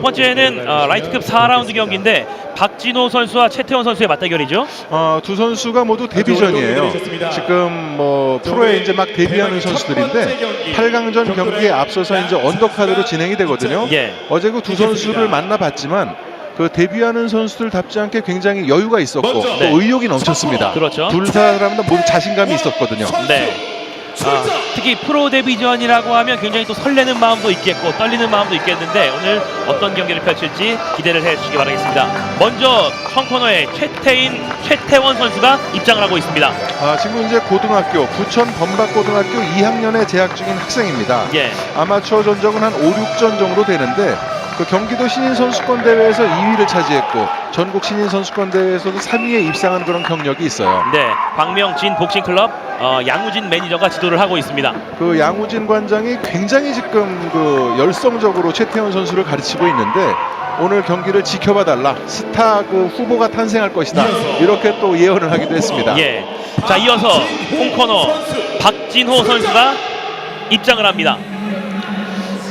첫 번째는 어, 라이트급 4라운드 경기인데 박진호 선수와 최태원 선수의 맞대결이죠. 어, 두 선수가 모두 데뷔전이에요. 지금 뭐 프로에 이제 막 데뷔하는 선수들인데 8강전 경기에 앞서서 이제 언더카드로 진행이 되거든요. 예. 어제 그 두 선수를 만나봤지만 그 데뷔하는 선수들답지 않게 굉장히 여유가 있었고 또 네. 의욕이 넘쳤습니다. 그렇죠. 둘 사람도 모두 자신감이 있었거든요. 네. 아, 특히 프로 데뷔전이라고 하면 굉장히 또 설레는 마음도 있겠고 떨리는 마음도 있겠는데 오늘 어떤 경기를 펼칠지 기대를 해주시기 바라겠습니다. 먼저 청코너의 최태인, 최태원 선수가 입장을 하고 있습니다. 아, 지금 이제 고등학교 부천 범박고등학교 2학년에 재학 중인 학생입니다. 예, 아마추어 전적은 한 5, 6전 정도 되는데 그 경기도 신인 선수권 대회에서 2위를 차지했고 전국 신인 선수권 대회에서도 3위에 입상한 그런 경력이 있어요. 네, 광명진 복싱클럽 어, 양우진 매니저가 지도를 하고 있습니다. 그 양우진 관장이 굉장히 지금 그 열성적으로 최태원 선수를 가르치고 있는데 오늘 경기를 지켜봐 달라 스타 그 후보가 탄생할 것이다 이렇게 또 예언을 하기도 했습니다. 예, 자 이어서 홈코너 박진호 선수가 입장을 합니다.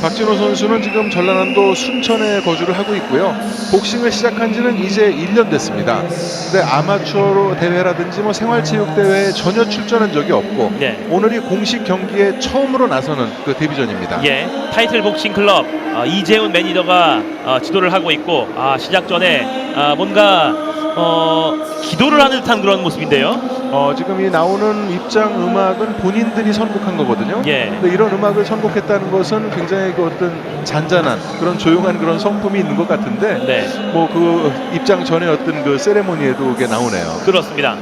박진호 선수는 지금 전라남도 순천에 거주를 하고 있고요. 복싱을 시작한 지는 이제 1년 됐습니다. 근데 아마추어로 대회라든지 뭐 생활체육 대회에 전혀 출전한 적이 없고 네. 오늘이 공식 경기에 처음으로 나서는 그 데뷔전입니다. 예, 타이틀 복싱 클럽 어, 이재훈 매니저가 어, 지도를 하고 있고 아, 시작 전에 아, 뭔가 어, 기도를 하는 듯한 그런 모습인데요. 어, 지금 이 나오는 입장 음악은 본인들이 선곡한 거거든요. 예. 근데 이런 음악을 선곡했다는 것은 굉장히 그 어떤 잔잔한 그런 조용한 그런 성품이 있는 것 같은데 네, 뭐 그 입장 전에 어떤 그 세레모니에도 이게 나오네요. 그렇습니다.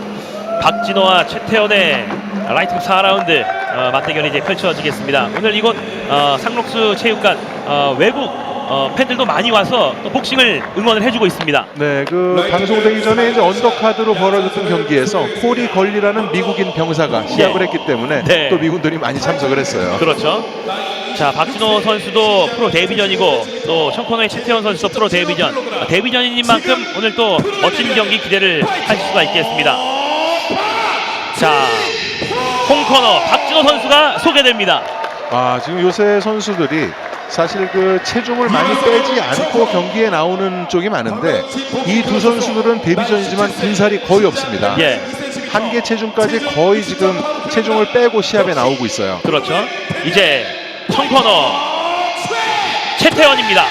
박진호와 최태원의 라이트급 4라운드 어, 맞대결이 이제 펼쳐지겠습니다. 오늘 이곳 어, 상록수 체육관 어, 외국 어, 팬들도 많이 와서 또 복싱을 응원을 해주고 있습니다. 네, 그 방송되기 전에 이제 언더카드로 벌어졌던 경기에서 코리 걸리라는 미국인 병사가 시합을 네. 했기 때문에 네. 또 미군들이 많이 참석을 했어요. 그렇죠. 자 박진호 선수도 프로 데뷔전이고 또 청코너의 최태원 선수도 프로 데뷔전 아, 데뷔전인 만큼 오늘 또 멋진 경기 기대를 하실 수가 있겠습니다. 자 홈코너 박진호 선수가 소개됩니다. 아, 지금 요새 선수들이 사실 그 체중을 많이 빼지 않고 경기에 나오는 쪽이 많은데 이 두 선수들은 데뷔전이지만 근살이 거의 없습니다. 예 한계 체중까지 거의 지금 체중을 빼고 시합에 나오고 있어요. 그렇죠. 이제 청코너 최태원입니다.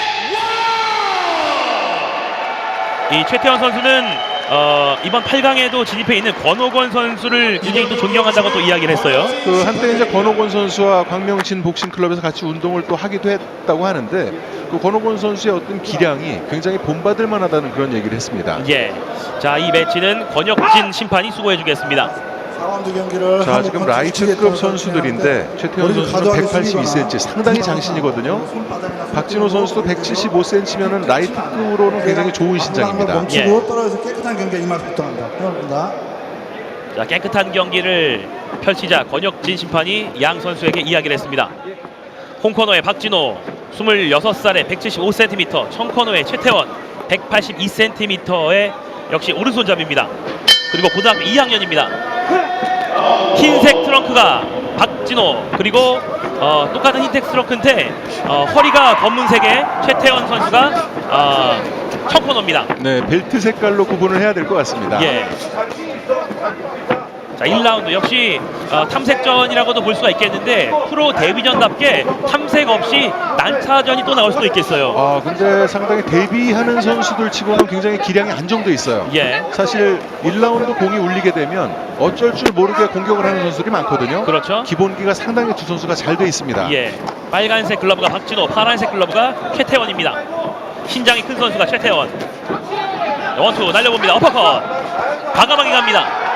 이 최태원 선수는 어, 이번 8강에도 진입해 있는 권호건 선수를 굉장히 또 존경한다고 또 이야기를 했어요. 그 한때 이제 권호곤 선수와 광명진 복싱 클럽에서 같이 운동을 또 하기도 했다고 하는데 그 권호곤 선수의 어떤 기량이 굉장히 본받을 만하다는 그런 얘기를 했습니다. 예. 자, 이 매치는 권혁진 심판이 수고해 주겠습니다. 4라운드 경기를 자 지금 라이트급 선수들인데 최태원 선수는 182cm 상당히 장신이거든요. 박진호 선수도 175cm면은 라이트급으로는 굉장히 좋은 신장입니다. 멈추고 예. 떨어져서 깨끗한 경기 임할 부탁합니다. 고맙습니다. 자, 깨끗한 경기를 펼치자 권혁진 심판이 양 선수에게 이야기를 했습니다. 홍코너의 박진호 26살에 175cm, 청코너의 최태원 182cm의 역시 오른손잡이입니다. 그리고 고등학교 2학년입니다. 흰색 트렁크가 박진호 그리고 어, 똑같은 흰색 트렁크인데 어, 허리가 검은색의 최태원 선수가 어, 청코너입니다. 네 벨트 색깔로 구분을 해야 될 것 같습니다. 예. 자 1라운드 역시 어, 탐색전이라고도 볼 수가 있겠는데 프로 데뷔전답게 탐색 없이 난타전이 또 나올 수도 있겠어요. 아 근데 상당히 데뷔하는 선수들 치고는 굉장히 기량이 안정돼 있어요. 예. 사실 1라운드 공이 울리게 되면 어쩔 줄 모르게 공격을 하는 선수들이 많거든요. 그렇죠. 기본기가 상당히 두 선수가 잘 돼 있습니다. 예. 빨간색 글러브가 박진호, 파란색 글러브가 최태원입니다. 신장이 큰 선수가 최태원. 원투 날려봅니다. 어퍼컷. 과감하게 갑니다.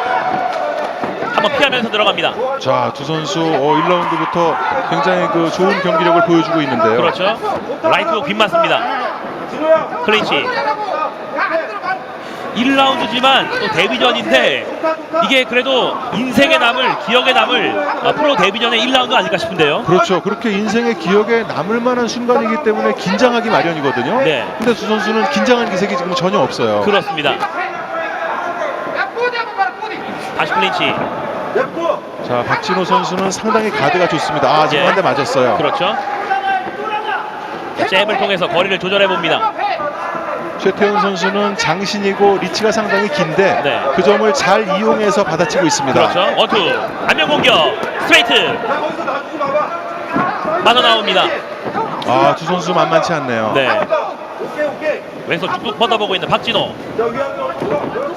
한번 피하면서 들어갑니다. 자, 두 선수 어, 1라운드부터 굉장히 그 좋은 경기력을 보여주고 있는데요. 그렇죠. 라이트로 빗맞습니다. 클린치. 1라운드지만 또 데뷔전인데 이게 그래도 인생에 남을 기억에 남을 어, 프로 데뷔전의 1라운드 아닐까 싶은데요. 그렇죠. 그렇게 인생의 기억에 남을 만한 순간이기 때문에 긴장하기 마련이거든요. 네. 근데 두 선수는 긴장한 기색이 지금 전혀 없어요. 그렇습니다. 다시 클린치. 자, 박진호 선수는 상당히 가드가 좋습니다. 아, 지금 예. 한대 맞았어요. 그렇죠. 자, 잽을 통해서 거리를 조절해 봅니다. 최태훈 선수는 장신이고 리치가 상당히 긴데 네. 그 점을 잘 이용해서 받아치고 있습니다. 그렇죠. 원투 안면 공격 스트레이트 맞아 나옵니다. 아, 두 선수 만만치 않네요. 네. 왼손 쭉 뻗어보고 있는 박진호.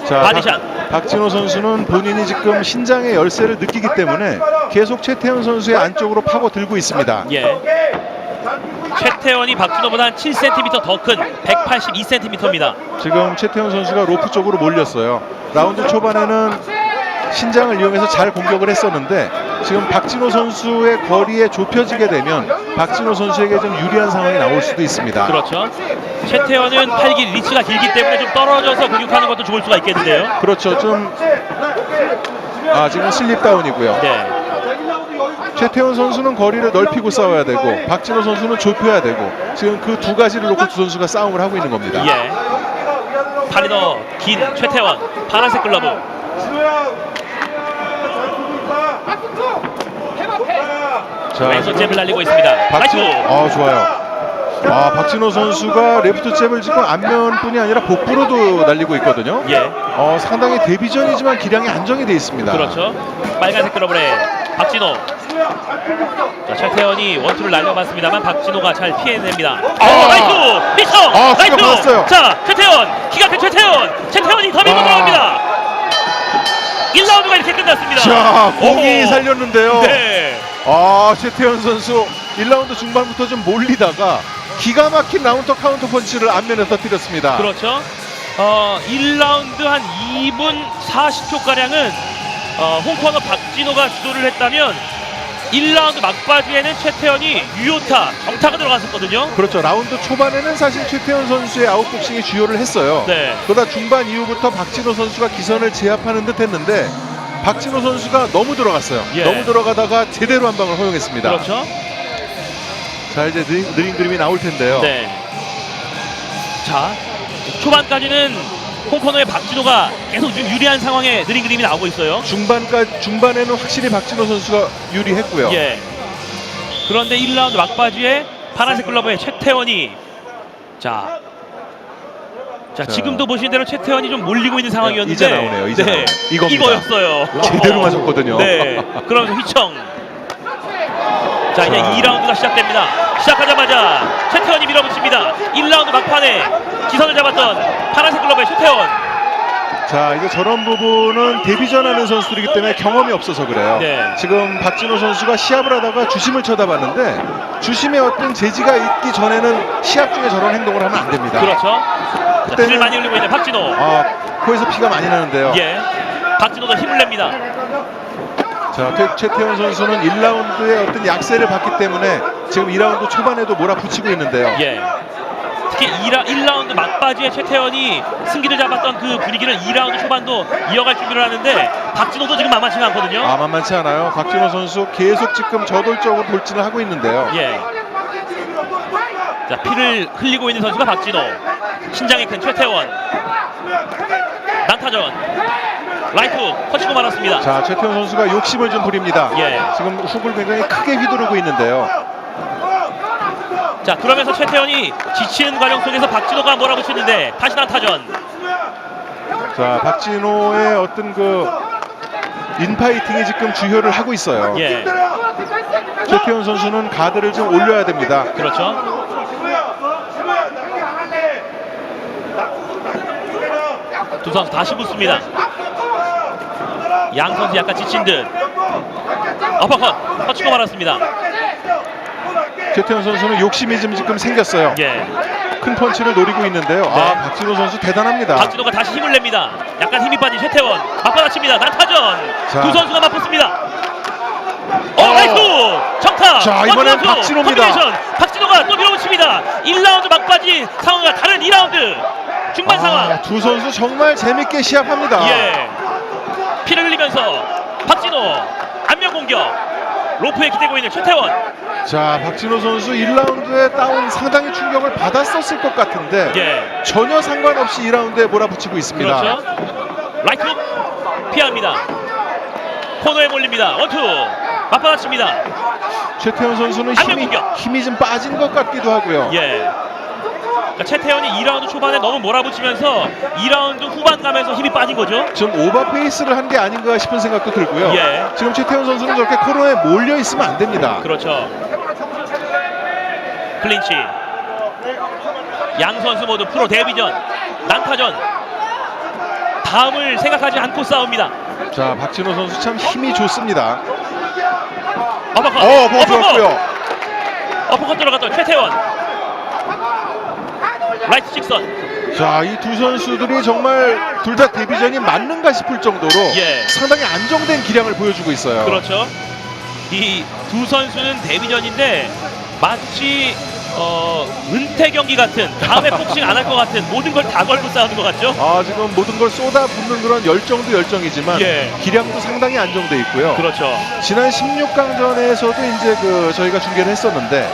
자, 바디샷. 박, 박진호 선수는 본인이 지금 신장의 열쇠를 느끼기 때문에 계속 최태훈 선수의 안쪽으로 파고 들고 있습니다. 예. 최태원이 박진호보다 한 7cm 더 큰 182cm입니다. 지금 최태훈 선수가 로프 쪽으로 몰렸어요. 라운드 초반에는 신장을 이용해서 잘 공격을 했었는데 지금 박진호 선수의 거리에 좁혀지게 되면 박진호 선수에게 좀 유리한 상황이 나올 수도 있습니다. 그렇죠. 최태원은 팔길 리치가 길기 때문에 좀 떨어져서 공격하는 것도 좋을 수가 있겠는데요. 그렇죠. 좀 아, 지금 슬립 다운이고요. 네. 최태훈 선수는 거리를 넓히고 싸워야 되고 박진호 선수는 좁혀야 되고 지금 그 두 가지를 놓고 두 선수가 싸움을 하고 있는 겁니다. 예. 더긴 최태원 파란색 글러브. 자, 왼손 잽을 날리고 있습니다. 박진, 라이트. 어 좋아요. 아 박진호 선수가 레프트 잽을 지금 앞면뿐이 아니라 복부로도 날리고 있거든요. 예. 어 상당히 데뷔전이지만 기량이 안정이 돼 있습니다. 그렇죠. 빨간색 글러브에 박진호. 자, 최태원이 원투를 날려봤습니다만 박진호가 잘 피해냅니다. 아! 어, 라이트! 미성! 아, 라이트! 수가 받았어요. 자, 최태원! 기가 큰 최태원! 최태원이 더 밀고 아. 들어갑니다. 1라운드가 이렇게 끝났습니다. 자 공이 오. 살렸는데요. 네. 아 최태현 선수 1라운드 중반부터 좀 몰리다가 기가 막힌 라운터 카운터 펀치를 앞면에 터뜨렸습니다. 그렇죠. 어, 1라운드 한 2분 40초가량은 어, 홍코너 박진호가 주도를 했다면 1라운드 막바지에는 최태원이 유효타, 정타가 들어갔었거든요. 그렇죠. 라운드 초반에는 사실 최태현 선수의 아웃복싱이 주요를 했어요. 네. 그러다 중반 이후부터 박진호 선수가 기선을 제압하는 듯 했는데 박진호 선수가 너무 들어갔어요. 예. 너무 들어가다가 제대로 한 방을 허용했습니다. 그렇죠. 자 이제 느린, 느린 그림이 나올 텐데요. 네. 자, 초반까지는 홍코너의 박진호가 계속 좀 유리한 상황에 느린 그림이 나오고 있어요. 중반까지 중반에는 확실히 박진호 선수가 유리했고요. 예. 그런데 1라운드 막바지에 파란색 글러브의 최태원이 자. 자, 자. 지금도 보신 대로 최태원이 좀 몰리고 있는 상황이었는데 이제 나오네요, 이제 네. 이겁니다. 이거였어요. 제대로 맞았거든요. 네. 그러면서 휘청. 자, 이제 자. 2라운드가 시작됩니다. 시작하자마자 최태원이 밀어붙입니다. 1라운드 막판에 기선을 잡았던 파란색 글러브의 최태원. 자 이제 저런 부분은 데뷔전 하는 선수들이기 때문에 경험이 없어서 그래요. 네. 지금 박진호 선수가 시합을 하다가 주심을 쳐다봤는데 주심의 어떤 제지가 있기 전에는 시합 중에 저런 행동을 하면 안 됩니다. 그렇죠. 자, 그때는- 피를 많이 흘리고 있는 박진호. 아 코에서 피가 많이 나는데요. 예. 박진호도 힘을 냅니다. 자 최, 최태원 선수는 1라운드의 어떤 약세를 받기 때문에 지금 2라운드 초반에도 몰아붙이고 있는데요. 예. 특히 2라, 1라운드 막바지에 최태원이 승기를 잡았던 그 분위기를 2라운드 초반도 이어갈 준비를 하는데 박진호도 지금 만만치가 않거든요. 아 만만치 않아요. 박진호 선수 계속 지금 저돌적으로 돌진을 하고 있는데요. 예. 자, 피를 흘리고 있는 선수가 박진호. 신장이 큰 최태원. 난타전. 라이트 터치고 말았습니다. 자 최태원 선수가 욕심을 좀 부립니다. 예. 지금 훅을 굉장히 크게 휘두르고 있는데요. 자, 그러면서 최태원이 지치는 과정 속에서 박진호가 몰아붙이는데 다시 난타전. 자 박진호의 어떤 그 인파이팅이 지금 주효를 하고 있어요. 예. 최태원 선수는 가드를 좀 올려야 됩니다. 그렇죠. 두 선수 다시 붙습니다. 양 선수 약간 지친 듯. 어퍼컷 터치고 말았습니다. 최태원 선수는 욕심이 좀 지금 생겼어요. 예. 큰 펀치를 노리고 있는데요. 네. 아 박진호 선수 대단합니다. 박진호가 다시 힘을 냅니다. 약간 힘이 빠진 최태원 맞받아칩니다. 난타전 자. 두 선수가 맞붙습니다. 어, 어. 라이트 정타. 자, 이번엔 원투. 박진호입니다. 콤비네이션. 박진호가 또 밀어붙입니다. 1라운드 막바지 상황과 다른 2라운드 중반 상황. 아, 두 선수 정말 재밌게 시합합니다. 예. 피를 흘리면서 박진호 안면 공격. 로프에 기대고 있는 최태원. 자 박진호 선수 1라운드에 다운 상당히 충격을 받았었을 것 같은데 예. 전혀 상관없이 2라운드에 몰아붙이고 있습니다. 그렇죠. 라이트 훅 피합니다. 코너에 몰립니다. 원투. 맞받아칩니다. 최태원 선수는 안면 힘이, 공격. 힘이 좀 빠진 것 같기도 하고요. 예. 그러니까 최태원이 2라운드 초반에 너무 몰아붙이면서 2라운드 후반 가면서 힘이 빠진 거죠. 좀 오버 페이스를 한 게 아닌가 싶은 생각도 들고요. 예. 지금 최태원 선수는 저렇게 코너에 몰려 있으면 안 됩니다. 그렇죠. 클린치. 양 선수 모두 프로 데뷔전, 난타전. 다음을 생각하지 않고 싸웁니다. 자, 박진호 선수 참 힘이 좋습니다. 어퍼컷. 어, 뭐 좋았고요. 어퍼컷 들어갔던 최태원. 라이트 직선. 자, 이 두 선수들이 정말 둘 다 데뷔전이 맞는가 싶을 정도로 예. 상당히 안정된 기량을 보여주고 있어요. 그렇죠. 이 두 선수는 데뷔전인데 마치 어, 은퇴 경기 같은 다음에 복싱 안 할 것 같은 모든 걸 다 걸고 싸우는 것 같죠? 아, 지금 모든 걸 쏟아붓는 그런 열정도 열정이지만 예. 기량도 상당히 안정돼 있고요. 그렇죠. 지난 16강전에서도 이제 그 저희가 중계를 했었는데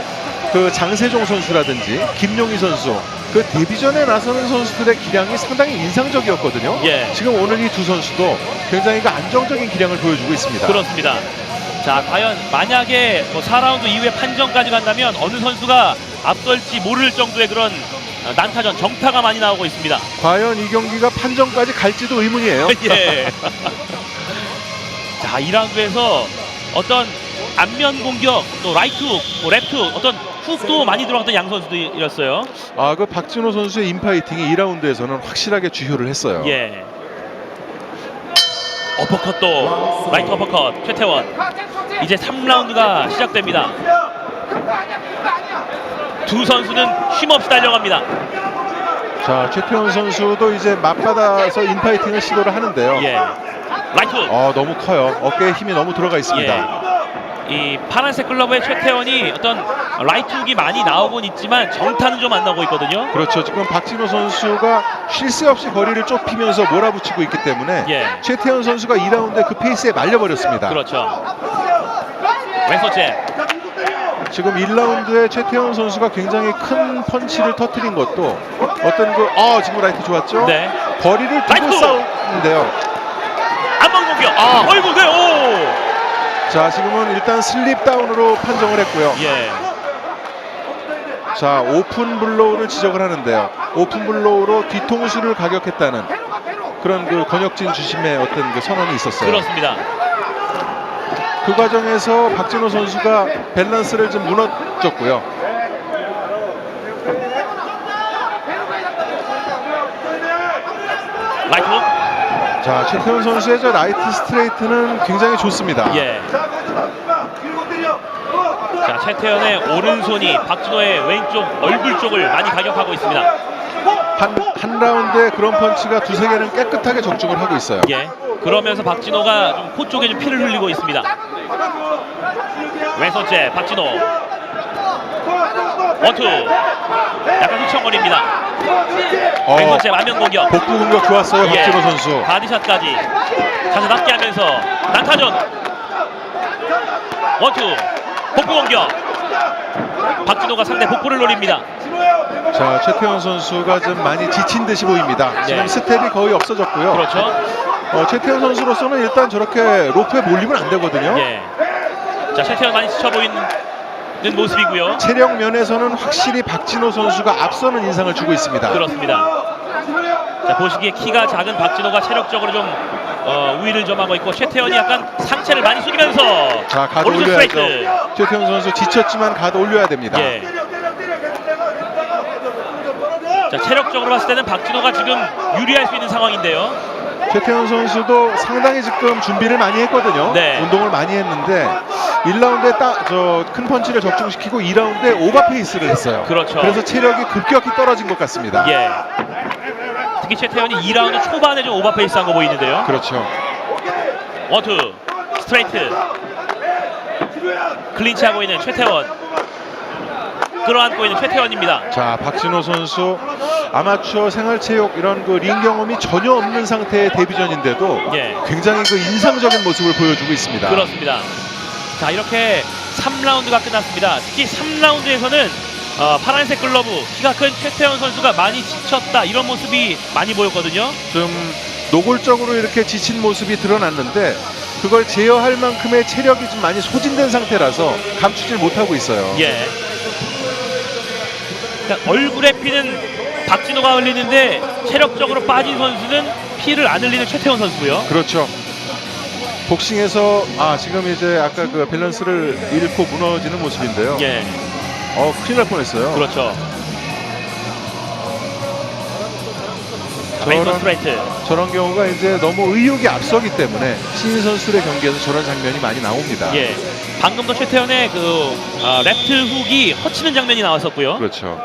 그 장세종 선수라든지 김용희 선수 그 데뷔전에 나서는 선수들의 기량이 상당히 인상적이었거든요. 예. 지금 오늘 이 두 선수도 굉장히 그 안정적인 기량을 보여주고 있습니다. 그렇습니다. 자, 과연 만약에 뭐 4라운드 이후에 판정까지 간다면 어느 선수가 앞설지 모를 정도의 그런 어, 난타전 정타가 많이 나오고 있습니다. 과연 이 경기가 판정까지 갈지도 의문이에요. 예. 자, 2라운드에서 어떤 안면 공격, 또 라이트 훅, 뭐 랩트 훅, 어떤 훅도 많이 들어갔던 양 선수들이었어요. 아, 그 박진호 선수의 인파이팅이 2라운드에서는 확실하게 주효를 했어요. 예. 어퍼컷도 라이트 어퍼컷 최태원. 이제 3라운드가 시작됩니다. 두 선수는 쉼없이 달려갑니다. 자, 최태원 선수도 이제 맞받아서 인파이팅을 시도를 하는데요. 예. 라이트 훅. 아, 너무 커요. 어깨에 힘이 너무 들어가 있습니다. 예. 이 파란색 글러브의 최태원이 어떤 라이트 훅이 많이 나오곤 있지만 정타는 좀 안 나오고 있거든요. 그렇죠. 지금 박진호 선수가 쉴 새 없이 거리를 좁히면서 몰아붙이고 있기 때문에 예. 최태원 선수가 2라운드에 그 페이스에 말려버렸습니다. 그렇죠. 왼손 잽. 지금 1라운드에 최태원 선수가 굉장히 큰 펀치를 터트린 것도 어떤 그, 아, 지금 라이트 좋았죠? 네. 거리를 두고 라이트! 싸우는데요. 안방 공격. 아. 어이구, 네, 오. 자, 지금은 일단 슬립 다운으로 판정을 했고요. 예. 자, 오픈 블로우를 지적을 하는데요. 오픈 블로우로 뒤통수를 가격했다는 그런 그 권혁진 주심의 어떤 그 선언이 있었어요. 그렇습니다. 그 과정에서 박진호 선수가 밸런스를 좀 무너졌고요. 라이트 훅. 자, 최태원 선수의 저 라이트 스트레이트는 굉장히 좋습니다. 예. 자, 최태현의 오른손이 박진호의 왼쪽 얼굴 쪽을 많이 가격하고 있습니다. 한, 한 라운드에 그런 펀치가 두세 개는 깨끗하게 적중을 하고 있어요. 예. 그러면서 박진호가 좀 코 쪽에 좀 피를 흘리고 있습니다. 왼손째 박진호. 원투. 약간 휘청거립니다. 어, 왼손째 안면 공격. 복부 공격 좋았어요, 예. 박진호 선수. 바디샷까지 자세 낮게 하면서 난타전 원투 복부 공격 박진호가 상대 복부를 노립니다 자, 최태원 선수가 좀 많이 지친 듯이 보입니다. 지금 예. 스텝이 거의 없어졌고요. 그렇죠 어, 최태원 선수로서는 일단 저렇게 로프에 몰리면 안 되거든요. 예. 자 최태현 많이 지쳐 보이는 모습이고요 체력 면에서는 확실히 박진호 선수가 앞서는 인상을 주고 있습니다. 그렇습니다 자 보시기에 키가 작은 박진호가 체력적으로 좀 어, 우위를 점하고 있고 최태현이 약간 상체를 많이 숙이면서 자, 가드 올려야죠. 스트레이트 최태원 선수 지쳤지만 가드 올려야 됩니다. 예. 자 체력적으로 봤을 때는 박진호가 지금 유리할 수 있는 상황인데요. 최태원 선수도 상당히 지금 준비를 많이 했거든요. 네. 운동을 많이 했는데 1라운드에 딱 저 큰 펀치를 적중시키고 2라운드에 오버페이스를 했어요. 그렇죠. 그래서 체력이 급격히 떨어진 것 같습니다. 예. 특히 최태현이 2라운드 초반에 좀 오버페이스 한 거 보이는데요. 그렇죠. 원투 스트레이트 클린치하고 있는 최태원 끌어안고 있는 최태원입니다. 자, 박진호 선수 아마추어 생활체육 이런 그 링 경험이 전혀 없는 상태의 데뷔전인데도 예. 굉장히 그 인상적인 모습을 보여주고 있습니다. 그렇습니다. 자 이렇게 3라운드가 끝났습니다. 특히 3라운드에서는 어, 파란색 글러브 키가 큰 최태원 선수가 많이 지쳤다 이런 모습이 많이 보였거든요. 좀 노골적으로 이렇게 지친 모습이 드러났는데 그걸 제어할 만큼의 체력이 좀 많이 소진된 상태라서 감추질 못하고 있어요. 예. 그러니까 얼굴에 피는 박진호가 흘리는데 체력적으로 빠진 선수는 피를 안 흘리는 최태원 선수고요. 그렇죠. 복싱에서 아 지금 이제 아까 그 밸런스를 잃고 무너지는 모습인데요. 예, 어 큰일 날 뻔했어요. 그렇죠. 자, 왼손 저런- 스트레이트. 저런 경우가 이제 너무 의욕이 앞서기 때문에 신인 선수들의 경기에서 저런 장면이 많이 나옵니다. 예. 방금도 최태원의 그 아, 레프트 훅이 허치는 장면이 나왔었고요. 그렇죠.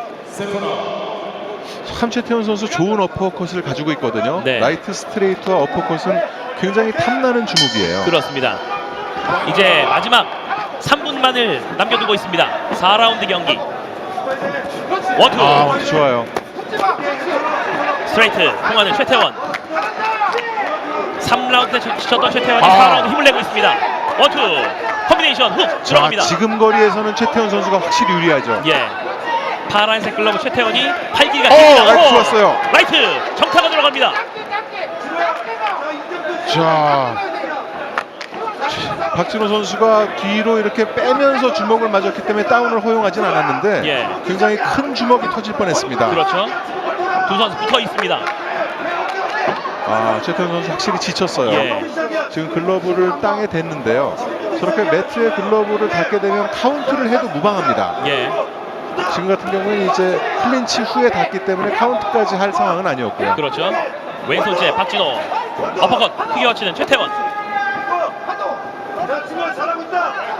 참 최태원 선수 좋은 어퍼컷을 가지고 있거든요. 네. 라이트 스트레이트와 어퍼컷은 굉장히 탐나는 주목이에요. 그렇습니다. 이제 마지막 3분만을 남겨두고 있습니다. 4라운드 경기. 원투 아, 좋아요. 스트레이트 통하는 최태원. 3라운드 때 지쳤던 최태원이 아. 4라운드 힘을 내고 있습니다. 원투 콤비네이션 훅 자, 들어갑니다. 지금 거리에서는 최태원 선수가 확실히 유리하죠. 예. 파란색 글러브 최태원이 팔기가 어, 깁니다. 라이트 오! 좋았어요. 라이트 정타가 들어갑니다. 자, 박진호 선수가 뒤로 이렇게 빼면서 주먹을 맞았기 때문에 다운을 허용하진 않았는데 예. 굉장히 큰 주먹이 터질 뻔했습니다. 그렇죠. 두 선수 붙어 있습니다. 아, 최태원 선수 확실히 지쳤어요. 예. 지금 글러브를 땅에 댔는데요. 저렇게 매트에 글러브를 닿게 되면 카운트를 해도 무방합니다. 예. 지금 같은 경우는 이제 클린치 후에 닿기 때문에 카운트까지 할 상황은 아니었고요. 그렇죠. 왼손째 박진호 어퍼컷 크게 거치는 최태원.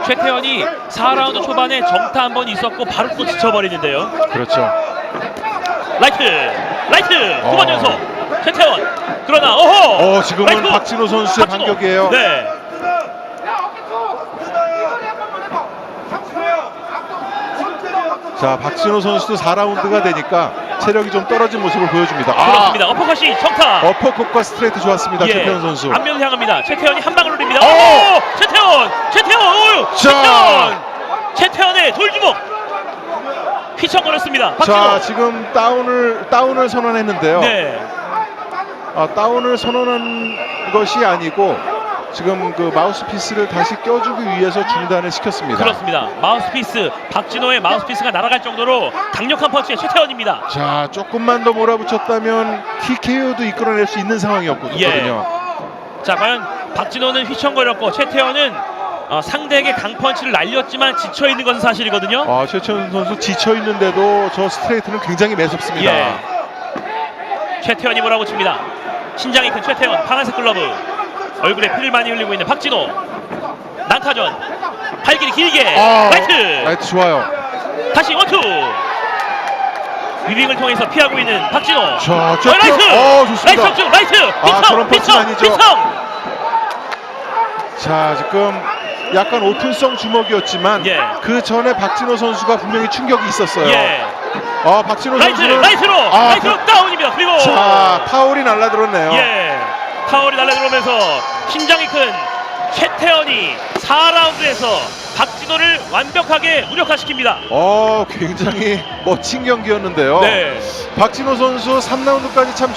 최태원이 4라운드 초반에 정타 한 번 있었고 바로 또 지쳐버리는데요. 그렇죠. 라이트, 라이트 두 번 어. 연속 최태원. 그러나 오호. 어, 지금은 라이트! 박진호 선수의 박진호. 반격이에요. 네. 자, 박진호 선수도 4라운드가 되니까 체력이 좀 떨어진 모습을 보여줍니다. 아, 그렇습니다. 어퍼컷이 정타. 어퍼컷과 스트레이트 좋았습니다. 최태원 선수. 앞면을 향합니다. 최태원이 한 방을 올립니다. 어! 오! 최태원! 최태원! 오! 자! 최태원! 최태원의 돌주먹! 휘청거렸습니다. 박진호. 자, 지금 다운을 다운을 선언했는데요. 네. 아, 다운을 선언한 것이 아니고 지금 그 마우스피스를 다시 껴주기 위해서 중단을 시켰습니다. 그렇습니다. 마우스피스 박진호의 마우스피스가 날아갈 정도로 강력한 펀치의 최태원입니다. 자, 조금만 더 몰아붙였다면 TKO도 이끌어낼 수 있는 상황이었거든요. 예. 자 과연 박진호는 휘청거렸고 최태원은 어, 상대에게 강펀치를 날렸지만 지쳐 있는 것은 사실이거든요. 아, 최천 선수 지쳐 있는데도 저 스트레이트는 굉장히 매섭습니다. 예. 최태원이 몰아붙입니다. 신장이 큰 최태원 파란색 글러브 얼굴에 피를 많이 흘리고 있는 박진호 난타전 팔길이 길게 아, 라이트 라이트 좋아요. 다시 원투 위빙을 통해서 피하고 있는 박진호 자, 어, 최태원. 라이트 어, 좋습니다. 라이트 쪽 라이트 아, 저런 빈성 펀치는 아니죠. 빈성 자, 지금 약간 오픈성 주먹이었지만 예. 그 전에 박진호 선수가 분명히 충격이 있었어요. 예 아, 박진호 라이트 선수는 라이트로 아, 라이트로 다운입니다 그리고 자, 타올이 날라들었네요. 예 타월이 날려들어오면서 신장이 큰 최태원이 4라운드에서 박진호를 완벽하게 무력화시킵니다 어, 굉장히 멋진 경기였는데요. 네 박진호 선수 3라운드까지 참